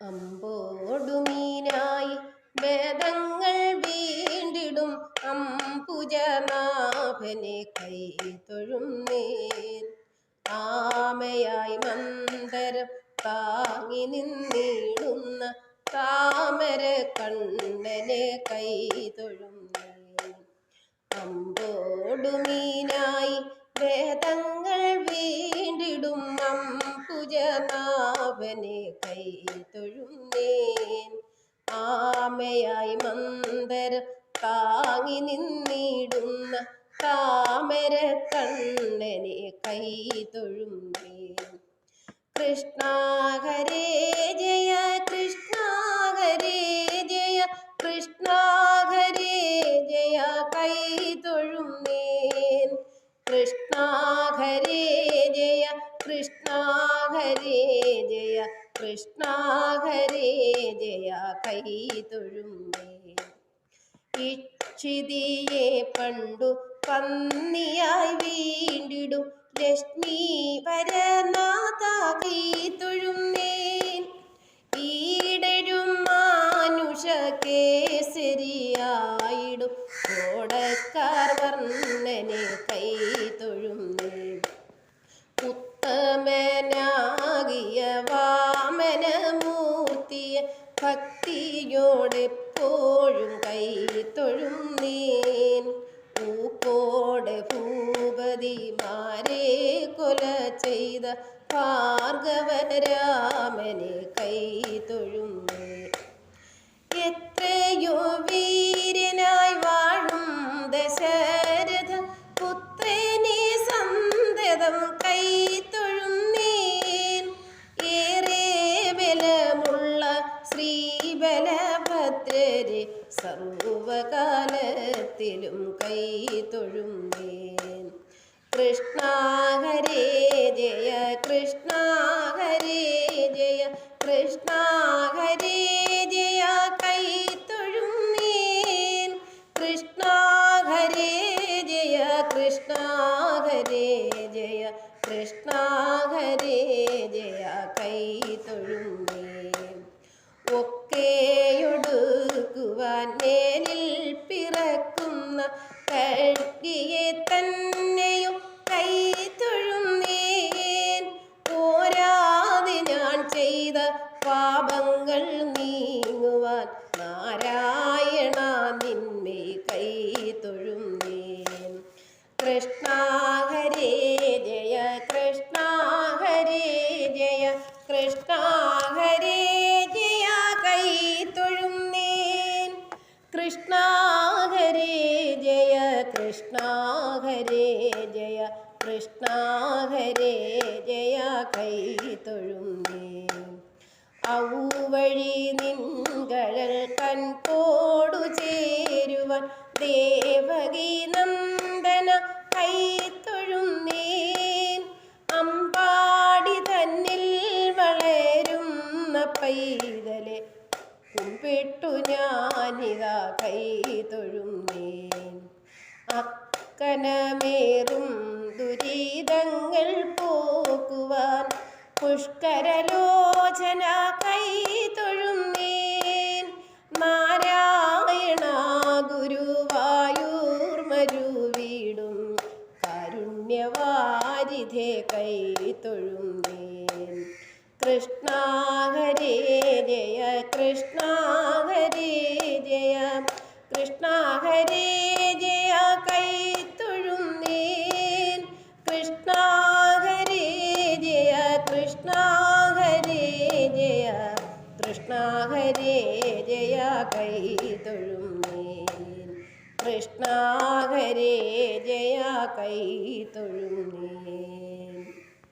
അമ്പോടുമീനായി വേദങ്ങൾ വീണ്ടിടും അംബുജനാഭനെ കൈ തൊഴുന്നേൻ നേൻ ആമയായി മന്ദരം താങ്ങി നിന്നിടുന്ന താമര കണ്ണനെ കൈ തൊഴുന്നേൻ നേൻ അംബുജനാഭനെ കൈ തൊഴുന്നേൻ. നേൻ ആമയായി മന്ദര താങ്ങി നിന്നിടുന്ന താമര കണ്ണനെ കൈ തൊഴുന്നേൻ. കൃഷ്ണാകരേ കൃഷ്ണ ജയ കൃഷ്ണാകരേ ജയ കൃഷ്ണാകരേ ജയ കൈ തൊഴുന്നേൻ. നേൻ ഇക്ഷിതിയെ പണ്ടു പന്നിയായി വീണ്ടിടും. ലക്ഷ്മി വരനാഥ കൈ തൊഴുന്നേൻ നേൻ ഈടരും മാനുഷ കേസരിയായിടും. കോടക്കാർ വർണനെ കൈ തൊഴുന്നേൻ ഉത്തമനാകിയ വാമനമൂർത്തിയ വാമനമൂർത്തിയെ ഭക്തിയോടെപ്പോഴും കൈ തൊഴും നീൻ. പൂക്കോടെ ഭൂപതിമാരെ കൊല ചെയ്ത ഭാർഗവരാമനെ ശ്രീബലഭദ്രരെ സർവകാലത്തിലും കൈ തൊഴുമേൻ കൃഷ്ണ ജയ കൃഷ്ണ ജയ കൃഷ്ണ ജയ കൈ തൊഴുമേൻ കൃഷ്ണ ജയ കൃഷ്ണ ജയ കൃഷ്ണ ജയ കൈ തൊഴും നീൻ ഒക്കെയൊടുക്കുവാൻ മേലിൽ പിറക്കുന്ന കഴുകിയെ തന്നെയും കൈ തൊഴുന്നേൻ. നീൻ പോരാതെ ഞാൻ ചെയ്ത പാപങ്ങൾ നീങ്ങുവാൻ നാരായണ നിന്മേ കൈ തൊഴുന്നേൻ. കൃഷ്ണ ഹരേ ജയ കൃഷ്ണ ഹരേ ജയ കൃഷ്ണ ഹരേ ജയ കൈ തൊഴുന്നേ. ഔവഴി നിൻകഴൽ കൺപോടു ചേരുവാൻ ദേവകി നന്ദന കൈ തൊഴും നീൻ അമ്പാടി തന്നിൽ വളരുന്ന പൈതലെ കുമ്പിട്ടു ഞാനിതാ കൈ തൊഴുന്നേ അക്കനമേറും ദുരിതങ്ങൾ പോക്കുവാൻ പുഷ്കരലോചന കൈ തൊഴുന്നേൻ. നാരായണ നാരായണ ഗുരുവായൂർമരുവീടും കാരുണ്യവാരിധേ കൈ തൊഴുന്നേൻ. നീൻ കൃഷ്ണ ഹരേ ജയ കൃഷ്ണ ഹരേ ജയ കൃഷ്ണ ഹരേ ഹരേ ജയ കൃഷ്ണ ഹരേ ജയ കൃഷ്ണ ഹരേ ജയ കൈ തൊഴും നീൻ. കൃഷ്ണ ഹരേ ജയ കൈ തൊഴും നീൻ.